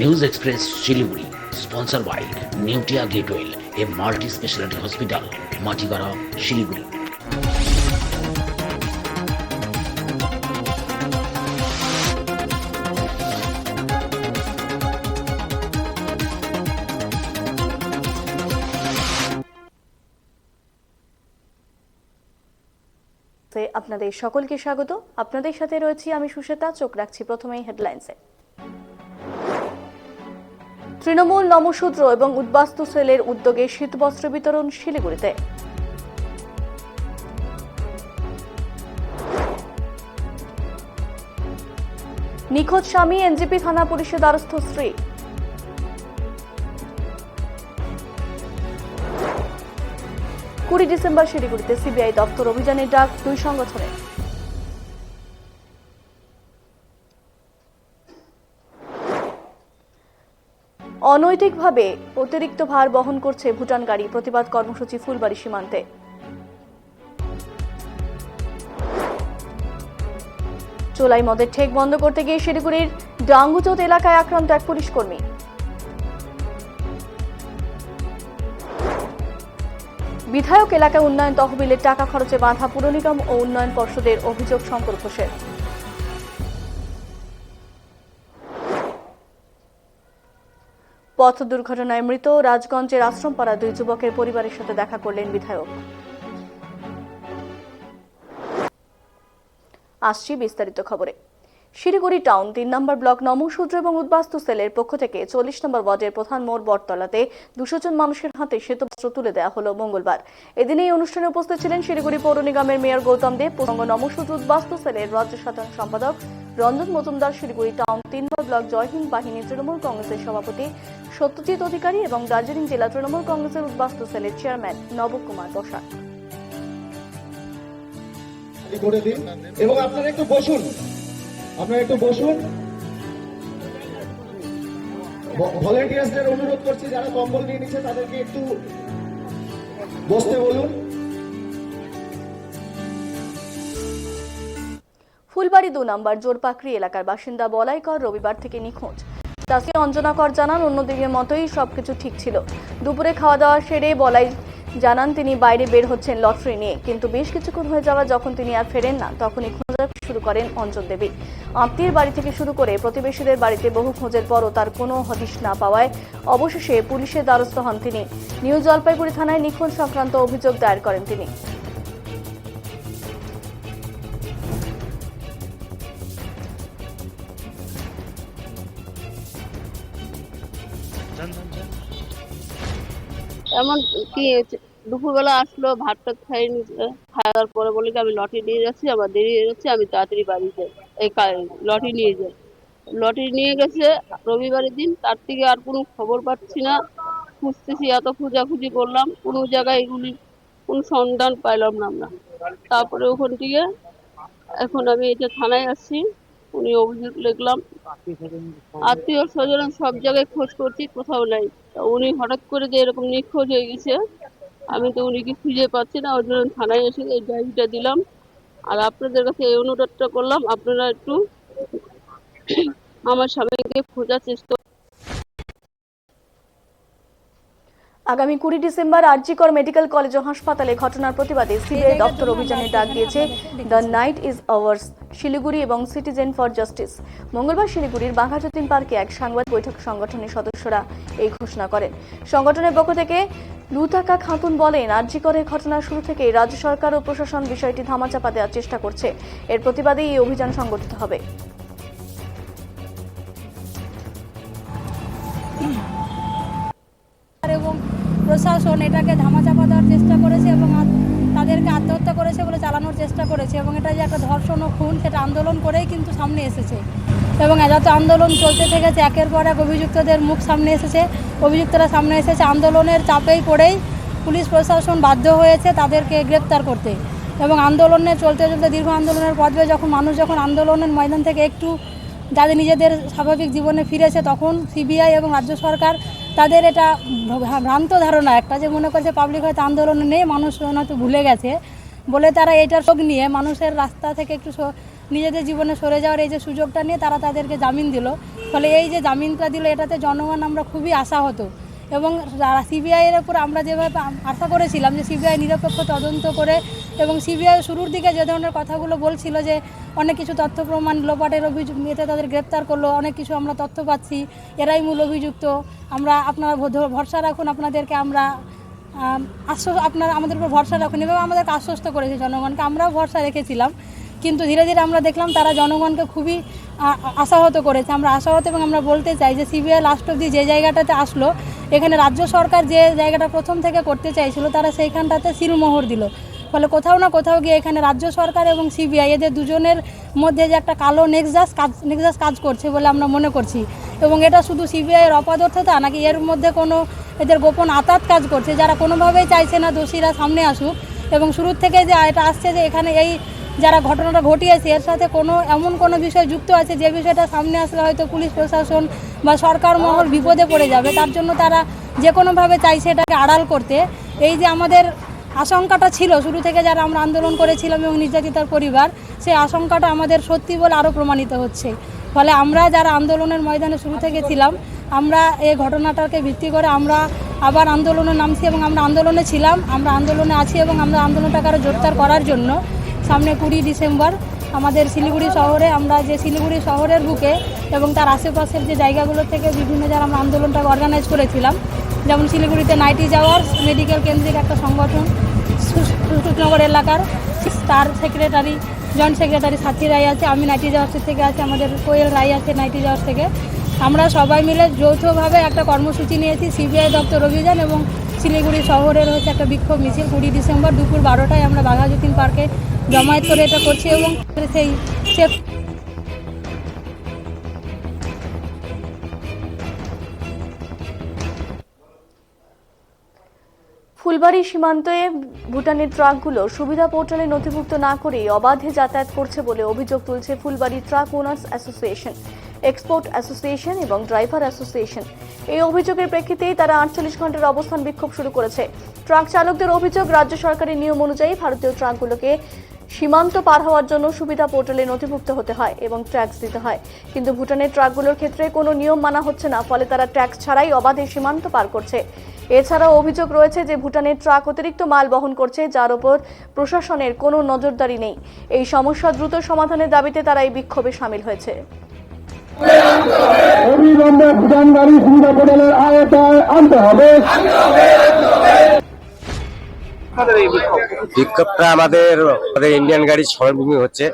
News express Siliguri, sponsor by Neotia Getwel a multi speciality hospital Matigara Siliguri. আপনাদের সকলকে স্বাগত। আপনাদের সাথে রয়েছি আমি সুশ্বেতা চোখ রাখছি প্রথমেই হেডলাইন্সে তৃণমূল নমশূদ্র এবং উদ্বাস্তু সেলের উদ্যোগে শীতবস্ত্র বিতরণ শিলিগুড়িতে। নিখোঁজ স্বামী এনজিপি থানা পুলিশের দ্বারস্থ স্ত্রী। কুড়ি ডিসেম্বর শিলিগুড়িতে সিবিআই দপ্তর অভিযানের ডাক দুই সংগঠনের। অনৈতিকভাবে অতিরিক্ত ভার বহন করছে ভুটান গাড়ি প্রতিবাদ কর্মসূচি ফুলবাড়ি সীমান্তে। চোলাই মদের ঠেক বন্ধ করতে গিয়ে শিলিগুড়ির ডাঙ্গুচোত এলাকায় আক্রান্ত এক পুলিশ কর্মী। বিধায়ক এলাকায় উন্নয়ন তহবিলের টাকা খরচে বাধা পুর নিগম ও উন্নয়ন পর্ষদের অভিযোগ শঙ্কর ঘোষের। পথ দুর্ঘটনায় মৃত রাজগঞ্জের আশ্রমপাড়া দুই যুবকের পরিবারের সাথে দেখা করলেন বিধায়ক। আসছি বিস্তারিত খবরে। শিলিগুড়ি টাউন তিন নম্বর ব্লক নমসূত্র এবং উদ্বাস্তু সেলের পক্ষ থেকে চল্লিশ নম্বর ওয়ার্ডের প্রধান মোড় বটতলাতে দুশো জন মানুষের হাতে শ্বেতবস্ত্র তুলে দেওয়া হলো মঙ্গলবার। এদিন এই অনুষ্ঠানে উপস্থিত ছিলেন শিলিগুড়ি পৌর নিগমের মেয়র গৌতম দেব পূর্বঙ্গ নমসূত্র উদ্বাস্তু সেলের রাজ্য সাধারণ সম্পাদক রঞ্জন মজুমদার শিলিগুড়ি টাউন তিন ব্লক জয়হিন্দ বাহিনী তৃণমূল কংগ্রেসের সভাপতি, সত্যজিৎ অধিকারী এবং দার্জিলিং জেলা তৃণমূল কংগ্রেসের উদ্বাস্তু সেলের চেয়ারম্যান নবকুমার বসাক। এবং আপনারা একটু বসুন। আপনারা একটু বসুন। ভলেন্টিয়ার্সদের অনুরোধ করছি, যারা কম্বল নিয়ে নিচ্ছে, তাদেরকে একটু বসতে বলুন। ফুলবাড়ি দু নম্বর জোরপাকড়ি এলাকার বাসিন্দা বলাইকর রবিবার থেকে নিখোঁজ। চাষি অঞ্জনাকর জানান অন্যদিকের মতোই সবকিছু ঠিক ছিল। দুপুরে খাওয়া দাওয়া সেরে বলাই জানান, তিনি বাইরে বের হচ্ছেন লটারি নিয়ে। কিন্তু বেশ কিছুক্ষণ হয়ে যাওয়া যখন তিনি আর ফেরেন না, তখনই খোঁজা শুরু করেন অঞ্জন দেবী। আত্মীয়ের বাড়ি থেকে শুরু করে প্রতিবেশীদের বাড়িতে বহু খোঁজের পরও তার কোনো হদিশ না পাওয়ায় অবশেষে পুলিশের দ্বারস্থ হন তিনি। নিউ জলপাইগুড়ি থানায় নিখোঁজ সংক্রান্ত অভিযোগ দায়ের করেন তিনি। এমন কি, দুপুরবেলা আসলো ভাত টাত খাই খাওয়ার পরে বলে কি আমি লটি নিয়ে যাচ্ছি, আমার দেরি হয়ে যাচ্ছে, আমি তাড়াতাড়ি বাড়ি যাই। এই লটি নিয়ে যাই। লটি নিয়ে গেছে, রবিবারের দিন, তার থেকে আর কোনো খবর পাচ্ছি না। খুঁজতেছি, এত খোঁজাখুঁজি করলাম, কোনো জায়গায় এগুলি, কোনো সন্ধান পাইলাম না আমরা। তারপরে ওখান থেকে, এখন আমি এটা থানায় আসছি। উনি অভিযোগ লিখলাম। আত্মীয় স্বজন সব জায়গায় খোঁজ করছি, কোথাও নাই। উনি হঠাৎ করে যে এরকম নিখোঁজ হয়ে গেছে, আমি তো উনিকে খুঁজে পাচ্ছি না ওই জন্য থানায় এসে এই ডায়েরিটা দিলাম। আর আপনাদের কাছে এই অনুরোধটা করলাম, আপনারা একটু আমার স্বামীকে খোঁজার চেষ্টা আগামী কুড়ি ডিসেম্বর আরজিকর মেডিকেল কলেজ ও হাসপাতালে ঘটনার প্রতিবাদে সিবিআই দপ্তর অভিযানের ডাক দিয়েছে, the night is ours. Siliguri এবং সিটিজেন ফর জাস্টিস। মঙ্গলবার শিলিগুড়ির বাঘাযতীন পার্কে এক সাংবাদিক বৈঠক সংগঠনের সদস্যরা এই ঘোষণা করেন। সংগঠনের পক্ষ থেকে লুতাকা খাতুন বলেন, আর্যিকরের ঘটনা শুরু থেকেই রাজ্য সরকার ও প্রশাসন বিষয়টি ধামাচাপা দেওয়ার চেষ্টা করছে। এর প্রতিবাদে এই অভিযান সংগঠিত হবে। প্রশাসন এটাকে ধামাচাপা দেওয়ার চেষ্টা করেছে এবং তাদেরকে আত্মহত্যা করেছে বলে চালানোর চেষ্টা করেছে এবং এটা যে একটা ধর্ষণ ও খুন, সেটা আন্দোলন করেই কিন্তু সামনে এসেছে। এবং যত আন্দোলন চলতে থেকেছে, একের পর এক অভিযুক্তদের মুখ সামনে এসেছে। অভিযুক্তরা সামনে এসেছে, আন্দোলনের চাপেই পড়েই পুলিশ প্রশাসন বাধ্য হয়েছে তাদেরকে গ্রেপ্তার করতে। এবং আন্দোলনে চলতে চলতে দীর্ঘ আন্দোলনের পর্বে যখন মানুষ যখন আন্দোলনের ময়দান থেকে একটু যাদের নিজেদের স্বাভাবিক জীবনে ফিরেছে, তখন সিবিআই এবং রাজ্য সরকার তাদের এটা ভ্রান্ত ধারণা। একটা যে মনে করছে পাবলিক হয়তো আন্দোলন নেই, মানুষ হয়তো ভুলে গেছে বলে তারা এটার শোক নিয়ে মানুষের রাস্তা থেকে একটু নিজেদের জীবনে সরে যাওয়ার এই যে সুযোগটা নিয়ে তারা তাদেরকে জামিন দিল। ফলে এই যে জামিনটা দিল, এটাতে জনগণ আমরা খুবই আশা হতো এবং সিবিআইয়ের উপর আমরা যেভাবে আশা করেছিলাম যে সিবিআই নিরপেক্ষ তদন্ত করে এবং সিবিআই শুরুর দিকে যে ধরনের কথাগুলো বলছিল যে অনেক কিছু তথ্য প্রমাণ লোপাটের অভিযোগ এতে তাদের গ্রেপ্তার করল অনেক কিছু আমরা তথ্য পাচ্ছি এরাই মূল অভিযুক্ত। আমরা আপনারা ভরসা রাখুন আপনাদেরকে আমরা আম, আশ্বাস আপনারা আমাদের উপর ভরসা রাখুন এবং আমাদেরকে আশ্বস্ত করেছে জনগণকে। আমরাও ভরসা রেখেছিলাম। কিন্তু ধীরে ধীরে আমরা দেখলাম তারা জনগণকে খুবই আশাহত করেছে। আমরা আশাহত এবং আমরা বলতে চাই যে সিবিআই লাস্ট অব্দি যে জায়গাটাতে আসলো, এখানে রাজ্য সরকার যে জায়গাটা প্রথম থেকে করতে চাইছিল, তারা সেইখানটাতে সিলমোহর দিল। ফলে কোথাও না কোথাও গিয়ে এখানে রাজ্য সরকার এবং সিবিআই এদের দুজনের মধ্যে যে একটা কালো নেক্সাস কাজ নেক্সাস কাজ করছে বলে আমরা মনে করছি। এবং এটা শুধু সিবিআইয়ের অপদার্থতা, নাকি এর মধ্যে কোনো এদের গোপন আতাত কাজ করছে, যারা কোনোভাবেই চাইছে না দোষীরা সামনে আসুক। এবং শুরুর থেকে যে এটা আসছে যে এখানে এই যারা ঘটনাটা ঘটিয়েছে, এর সাথে কোনো, এমন কোনো বিষয় যুক্ত আছে যে বিষয়টা সামনে আসলে হয়তো পুলিশ প্রশাসন বা সরকার মহল বিপদে পড়ে যাবে, তার জন্য তারা যে কোনোভাবে চাইছে এটাকে আড়াল করতে। এই যে আমাদের আশঙ্কাটা ছিল, শুরু থেকে যারা আমরা আন্দোলন করেছিলাম এবং নির্যাতিতার পরিবার, সেই আশঙ্কাটা আমাদের সত্যি বলে আরও প্রমাণিত হচ্ছে। ফলে আমরা যারা আন্দোলনের ময়দানে শুরু থেকে ছিলাম, আমরা এই ঘটনাটাকে ভিত্তি করে আমরা আবার আন্দোলনে নামছি এবং আমরা আন্দোলনে ছিলাম। আমরা আন্দোলনে আছি এবং আমরা আন্দোলনটাকে আরও জোরদার করার জন্য সামনে কুড়ি ডিসেম্বর আমাদের শিলিগুড়ি শহরে, আমরা যে শিলিগুড়ি শহরের বুকে এবং তার আশেপাশের যে জায়গাগুলো থেকে বিভিন্ন যারা আমরা আন্দোলনটাকে অর্গানাইজ করেছিলাম, যেমন শিলিগুড়িতে নাইটি যাওয়ার্স মেডিকেল কেন্দ্রিক একটা সংগঠন সুটনগর এলাকার, তার সেক্রেটারি জয়েন্ট সেক্রেটারি সাথী রায় আছে, আমি নাইটি যাওয়ার্সের থেকে আছে, আমাদের কোয়েল রায় আছে নাইটি যাওয়ার্স থেকে। আমরা সবাই মিলে যৌথভাবে একটা কর্মসূচি নিয়েছি, সিবিআই দপ্তর অভিযান এবং শিলিগুড়ি শহরের হচ্ছে একটা বিক্ষোভ মিছিল কুড়ি ডিসেম্বর দুপুর বারোটায় আমরা বাঘাযতীন পার্কে জমায়েত করে এটা করছি এবং সেই ফুলবাড়ি সীমান্তে ভুটানের ট্রাকগুলো সুবিধা পোর্টালে নথিভুক্ত না করেই অবাধে যাতায়াত করছে বলে অভিযোগ তুলছে Phulbari truck owners association, export association এবং ড্রাইভার অ্যাসোসিয়েশন। এই অভিযোগের প্রেক্ষিতেই তারা আটচল্লিশ ঘণ্টার অবস্থান বিক্ষোভ শুরু করেছে। ট্রাক চালকদের অভিযোগ, রাজ্য সরকারের নিয়ম অনুযায়ী ভারতীয় ট্রাকগুলোকে সীমান্ত পার হওয়ার জন্য সুবিধা পোর্টালে নথিভুক্ত হতে হয় এবং ট্যাক্স দিতে হয়। কিন্তু ভুটানের ট্রাকগুলোর ক্ষেত্রে কোনো নিয়ম মানা হচ্ছে না, ফলে তারা ট্যাক্স ছাড়াই অবাধে সীমান্ত পার করছে। এছাড়াও অভিযোগ রয়েছে যে ভুটানের ট্রাক অতিরিক্ত মাল বহন করছে, যার ওপর প্রশাসনের কোনো নজরদারি নেই। এই সমস্যা দ্রুত সমাধানের দাবিতে তারা এই বিক্ষোভে সামিল হয়েছে। অবিলম্বে ভুটান গাড়ি সুবিধা পোর্টালের আনতে হবে। বিক্ষোভটা আমাদের আমাদের ইন্ডিয়ান গাড়ি সরমুখী হচ্ছে।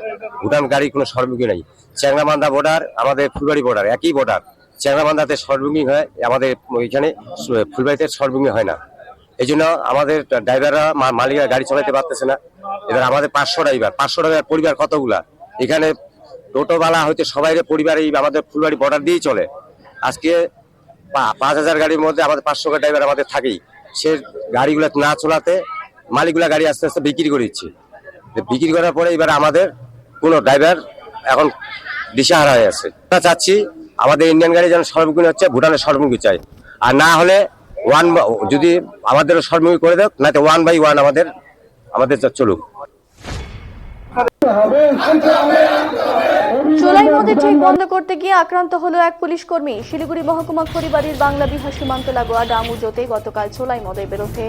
ভুটান গাড়ি কোনো সরমুখী নেই। চ্যাংরাবান্ধা বর্ডার আমাদের ফুলবাড়ি বর্ডার একই বর্ডার চ্যাংরাবান্ধাতে সরমুখী হয়, আমাদের ওইখানে ফুলবাড়িতে সরমুখী হয় না। এই জন্য আমাদের ড্রাইভাররা মালিকরা গাড়ি চালাতে পারতেছে না। এবার আমাদের পাঁচশো ড্রাইভার পাঁচশো ড্রাইভার পরিবার কতগুলা? এখানে টোটোওয়ালা হয়তো সবাই পরিবার এই আমাদের ফুলবাড়ি বর্ডার দিয়েই চলে। আজকে পাঁচ হাজার গাড়ির মধ্যে আমাদের পাঁচশো ড্রাইভার আমাদের থাকেই। সে গাড়িগুলো না চলাতে মালিকগুলা গাড়ি আস্তে আস্তে বিক্রি করে দিচ্ছে। তো বিক্রি করার পরে এবার আমাদের কোনো ড্রাইভার এখন দিশাহারা হয়ে আছে। আমরা চাচ্ছি আমাদের ইন্ডিয়ান গাড়ি যেন সর্বমুখী হচ্ছে, ভুটানের সর্বমুখী চাই। আর না হলে ওয়ান যদি আমাদেরও সর্বমুখী করে দেয় না ওয়ান বাই ওয়ান আমাদের আমাদের চলুক। নদী ঠিক বন্ধ করতে গিয়ে আক্রান্ত হলো এক পুলিশ কর্মী। শিলিগুড়ি মহকুমা খড়িবাড়ির বাংলা বিহার সীমান্ত লাগোয়া ডামুজোতে গতকাল চোলাই মদের বিরুদ্ধে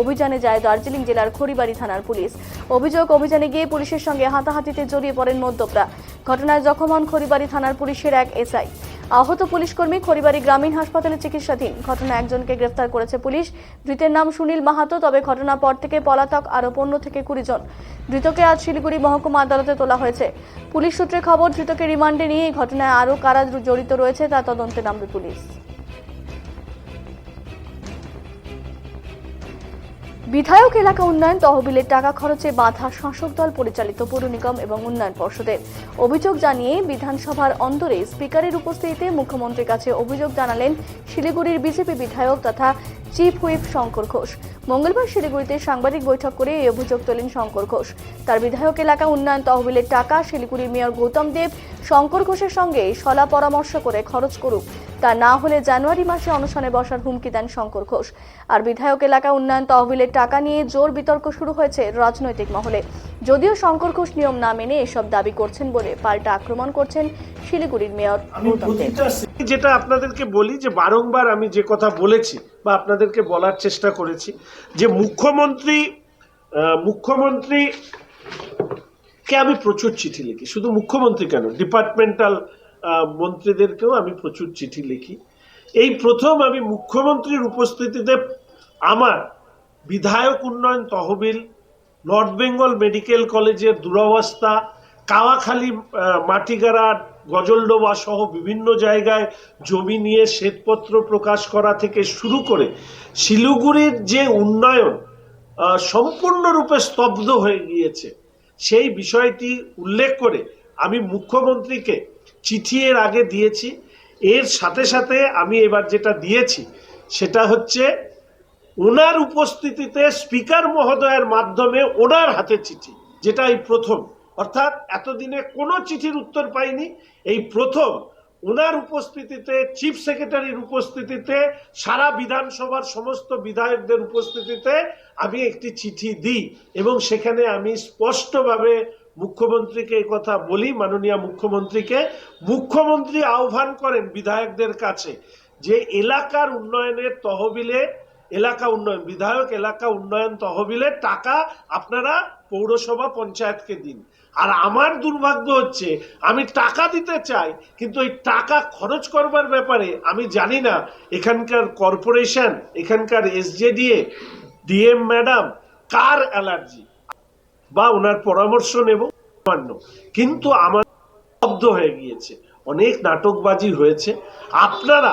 অভিযানে যায় দার্জিলিং জেলার খড়িবাড়ি থানার পুলিশ। অভিযোগ, অভিযানে গিয়ে পুলিশের সঙ্গে হাতাহাতিতে জড়িয়ে পড়েন মদ্যপরা। ঘটনায় জখম হন খড়িবাড়ি থানার পুলিশের এক এসআই। আহত পুলিশ কর্মী খড়িবাড়ি গ্রামীণ হাসপাতালে চিকিৎসাধীন। ঘটনা একজনকে গ্রেফতার করেছে পুলিশ। ধৃতের নাম সুনীল মাহাতো, তবে ঘটনার পর থেকে পলাতক আরও পণ্য থেকে কুড়ি জন। ধৃতকে আজ শিলিগুড়ি মহকুমা আদালতে তোলা হয়েছে। পুলিশ সূত্রে খবর, ধৃতকে রিমান্ডে নিয়ে এই ঘটনায় আরও কারা জড়িত রয়েছে তা তদন্তে নামবে পুলিশ। বিধায়ক এলাকা উন্নয়ন তহবিলের টাকা খরচে বাধা শাসক দল পরিচালিত পৌর নিগম এবং উন্নয়ন পর্ষদের। অভিযোগ জানিয়ে বিধানসভার অন্তরে স্পিকারের উপস্থিতিতে মুখ্যমন্ত্রীর কাছে অভিযোগ জানালেন শিলিগুড়ির বিজেপি বিধায়ক তথা চিফ হুইপ শঙ্কর ঘোষ। মঙ্গলবার শিলিগুড়িতে সাংবাদিক বৈঠক করে এই অভিযোগ তোলেন শঙ্কর ঘোষ। তার বিধায়ক এলাকা উন্নয়ন তহবিলের টাকা শিলিগুড়ির মেয়র গৌতম দেব শঙ্কর ঘোষের সঙ্গে সলা পরামর্শ করে খরচ করুক। তা না হলে জানুয়ারি মাসে অনশনে বসার হুমকি দেন শঙ্কর ঘোষ। আর বিধায়ক এলাকা উন্নয়ন তহবিলের টাকা নিয়ে জোর বিতর্ক শুরু হয়েছে রাজনৈতিক মহলে। যদিও শঙ্কর ঘোষ নিয়ম না মেনে এসব দাবি করছেন বলে পাল্টা আক্রমণ করছেন শিলিগুড়ির মেয়র যেটা আপনাদেরকে বলি যে বারংবার আমি যে কথা বলেছি বা আপনাদেরকে বলার চেষ্টা করেছি যে মুখ্যমন্ত্রী মুখ্যমন্ত্রী কে আমি প্রচুর চিঠি লিখি? শুধু মুখ্যমন্ত্রী কেন? ডিপার্টমেন্টাল মন্ত্রীদেরকেও আমি প্রচুর চিঠি লিখি। এই প্রথম আমি মুখ্যমন্ত্রীর উপস্থিতিতে আমার বিধায়ক উন্নয়ন তহবিল, নর্থ বেঙ্গল মেডিকেল কলেজের দুরবস্থা, কাওয়াখালী মাটিগাড়া, গজলডোবা সহ বিভিন্ন জায়গায় জমি নিয়ে শ্বেতপত্র প্রকাশ করা থেকে শুরু করে শিলিগুড়ির যে উন্নয়ন সম্পূর্ণরূপে স্তব্ধ হয়ে গিয়েছে। সেই বিষয়টি উল্লেখ করে আমি মুখ্যমন্ত্রীকে চিঠি এর আগে দিয়েছি। এর সাথে সাথে আমি এবার যেটা দিয়েছি, সেটা হচ্ছে ওনার উপস্থিতিতে স্পিকার মহোদয়ের মাধ্যমে ওনার হাতে চিঠি, যেটা এই প্রথম। অর্থাৎ এতদিনে কোনো চিঠির উত্তর পাইনি। এই প্রথম ওনার উপস্থিতিতে, চিফ সেক্রেটারির উপস্থিতিতে, সারা বিধানসভার সমস্ত বিধায়কদের উপস্থিতিতে আমি একটি চিঠি দিই এবং সেখানে আমি স্পষ্টভাবে মুখ্যমন্ত্রীকে এই কথা বলি, মাননীয় মুখ্যমন্ত্রীকে। মুখ্যমন্ত্রী আহ্বান করেন বিধায়কদের কাছে যে এলাকার উন্নয়নের তহবিলে, এলাকা উন্নয়ন, বিধায়ক এলাকা উন্নয়ন তহবিলে টাকা আপনারা পৌরসভা পঞ্চায়েতকে দিন। আর আমার দুর্ভাগ্য হচ্ছে, আমি টাকা দিতে চাই, কিন্তু এই টাকা খরচ করবার ব্যাপারে আমি জানি না। এখানকার কর্পোরেশন, এখানকার এসজেডিএ, ডিএম ম্যাডাম, কার অ্যালার্জি? বা ওনার পরামর্শ নেব মান্য কিন্তু আমার শব্দ হয়ে গিয়েছে। অনেক নাটকবাজি হয়েছে। আপনারা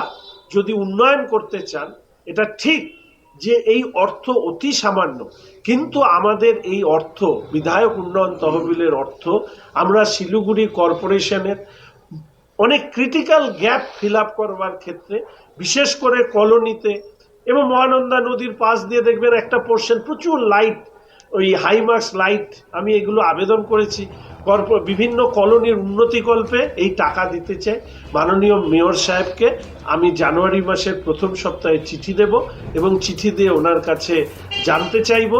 যদি উন্নয়ন করতে চান, এটা ঠিক যে এই অর্থ অতি সামান্য। কিন্তু আমাদের এই অর্থ, বিধায়ক উন্নয়ন তহবিলের অর্থ, আমরা শিলিগুড়ি কর্পোরেশনের অনেক ক্রিটিক্যাল গ্যাপ ফিল আপ করবার ক্ষেত্রে, বিশেষ করে কলোনিতে এবং মহানন্দা নদীর পাশ দিয়ে দেখবেন একটা পোর্শন প্রচুর লাইট ওই হাইমার্কস লাইট আমি এগুলো আবেদন করেছি। বিভিন্ন কলোনির উন্নতিকল্পে এই টাকা দিতে চাই। মাননীয় মেয়র সাহেবকে আমি জানুয়ারি মাসের প্রথম সপ্তাহে চিঠি দেব এবং চিঠি দিয়ে ওনার কাছে জানতে চাইব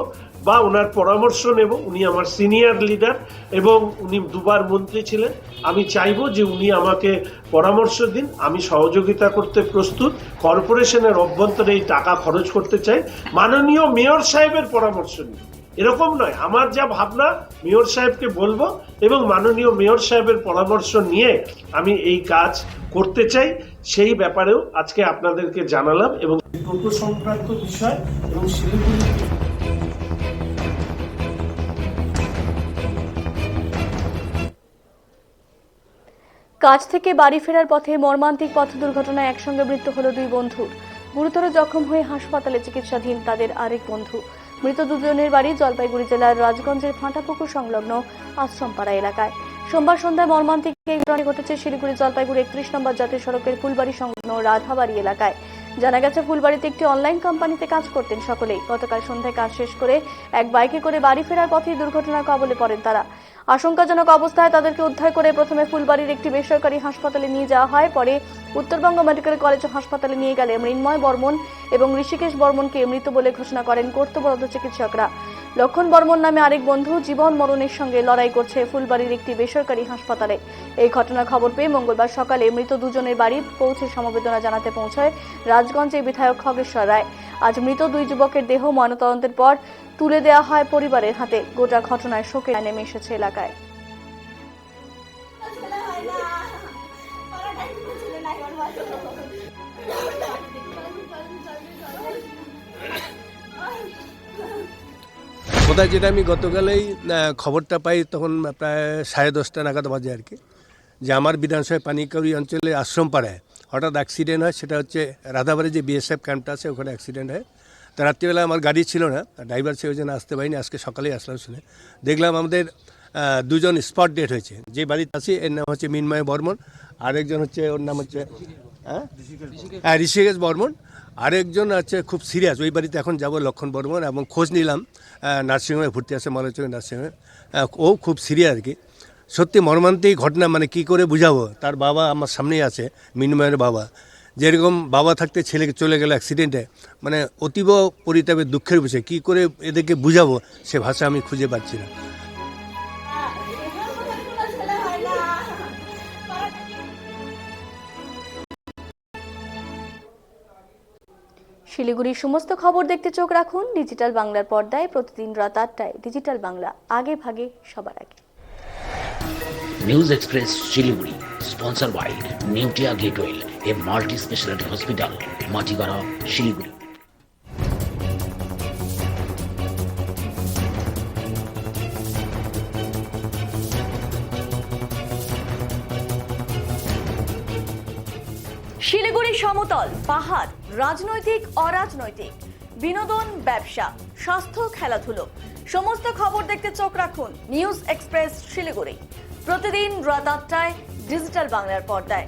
বা ওনার পরামর্শ নেব। উনি আমার সিনিয়র লিডার এবং উনি দুবার মন্ত্রী ছিলেন। আমি চাইব যে উনি আমাকে পরামর্শ দিন। আমি সহযোগিতা করতে প্রস্তুত। কর্পোরেশনের অভ্যন্তরে এই টাকা খরচ করতে চাই। মাননীয় মেয়র সাহেবের পরামর্শ নিন। এরকম নয়। আমার যা ভাবনা মেয়র সাহেবকে বলব এবং মাননীয় মেয়র সাহেবের পরামর্শ নিয়ে আমি এই কাজ করতে চাই। সেই ব্যাপারেও আজকে আপনাদেরকে জানালাম এবং টোটো সংক্রান্ত বিষয় এবং শিলিগুড়ি কাজ থেকে বাড়ি ফেরার পথে মর্মান্তিক পথ দুর্ঘটনায় একসঙ্গে মৃত্যু হলো দুই বন্ধুর। গুরুতর জখম হয়ে হাসপাতালে চিকিৎসাধীন তাদের আরেক বন্ধু। মৃত দুজনের বাড়ি জলপাইগুড়ি জেলার রাজগঞ্জের ফাঁটাপুকুর সংলগ্ন আশ্রমপাড়া এলাকায়। সোমবার সন্ধ্যায় মর্মান্তিক এই ঘটনা ঘটেছে শিলিগুড়ি জলপাইগুড়ি একত্রিশ নম্বর জাতীয় সড়কের ফুলবাড়ি সংলগ্ন রাধাবাড়ি এলাকায়। জানা গেছে, ফুলবাড়িতে একটি অনলাইন কোম্পানিতে কাজ করতেন সকলেই। গতকাল সন্ধ্যায় কাজ শেষ করে এক বাইকে করে বাড়ি ফেরার পথে দুর্ঘটনার কবলে পড়েন তারা। আশঙ্কাজনক অবস্থায় তাদেরকে উদ্ধার করে প্রথমে ফুলবাড়ির একটি বেসরকারি হাসপাতালে নিয়ে যাওয়া হয়, পরে উত্তরবঙ্গ মেডিকেল কলেজ হাসপাতালে নিয়ে গেলে মৃন্ময় বর্মন এবং ঋষিকেশ বর্মনকে মৃত বলে ঘোষণা করেন কর্তব্যরত চিকিৎসকরা। লক্ষণ বর্মন নামে আরেক বন্ধু জীবন মরণের সঙ্গে লড়াই করছে ফুলবাড়ির একটি বেসরকারি হাসপাতালে। এই ঘটনার খবর পেয়ে মঙ্গলবার সকালে মৃত দুজনের বাড়ি পৌঁছে সমবেদনা জানাতে পৌঁছায় রাজগঞ্জের বিধায়ক খগেশ্বর রায়। আজ মৃত দুই যুবকের দেহ ময়নাতদন্তের পর তুলে দেওয়া হয় পরিবারের হাতে। গোটা ঘটনায় শোকে নেমে এসেছে এলাকায়। কোথায় যেটা আমি গতকালেই খবরটা পাই তখন প্রায় সাড়ে দশটা নাগাদ বাজে আর কি। যে আমার বিধানসভায় পানিকাউরি অঞ্চলে আশ্রম পাড়ায় হঠাৎ অ্যাক্সিডেন্ট হয় সেটা হচ্ছে রাধাবাড়ি যে বিএসএফ ক্যাম্পটা আছে ওখানে অ্যাক্সিডেন্ট হয়। তো রাত্রিবেলা আমার গাড়ি ছিল না ড্রাইভার সে ওই জন্য আসতে পারিনি আজকে সকালেই আসলাম শুনে। দেখলাম আমাদের দুজন স্পট ডেট হয়েছে। যে বাড়িতে আছি এর নাম হচ্ছে মিনময় বর্মন আরেকজন হচ্ছে ওর নাম হচ্ছে হ্যাঁ ঋষিকেশ বর্মন। আরেকজন আছে খুব সিরিয়াস ওই বাড়িতে এখন যাব লক্ষণ বর্মন এবং খোঁজ নিলাম নার্সিংহোমে ভর্তি আছে মনোচক নার্সিংহোমে। আহ, ও খুব সিরিয়াস আর কি। সত্যি মর্মান্তিক ঘটনা মানে কি করে বুঝাবো? তার বাবা আমার সামনেই আছে, মিনময়ের বাবা। যেরকম বাবা থাকতে ছেলে চলে গেল অ্যাক্সিডেন্টে মানে অতীব পরিতাপের দুঃখের বসে কি করে এদেরকে বুঝাবো? সে ভাষা আমি খুঁজে পাচ্ছি না। শিলিগুড়ির সমস্ত খবর দেখতে চোখ রাখুন ডিজিটাল বাংলার পর্দায় প্রতিদিন রাত আটটায় ডিজিটাল বাংলা, আগে ভাগে সবার আগে। News express Siliguri sponsor by Neotia Getwel a multi speciality hospital Matigara Siliguri. Siliguri সমতল, পাহাড়, রাজনৈতিক, অরাজনৈতিক। বিনোদন, ব্যবসা, স্বাস্থ্য, খেলাধুলো। সমস্ত খবর দেখতে চোখ রাখুন নিউজ এক্সপ্রেস শিলিগুড়ি। প্রতিদিন রাত আটটায় ডিজিটাল বাংলার পর্দায়।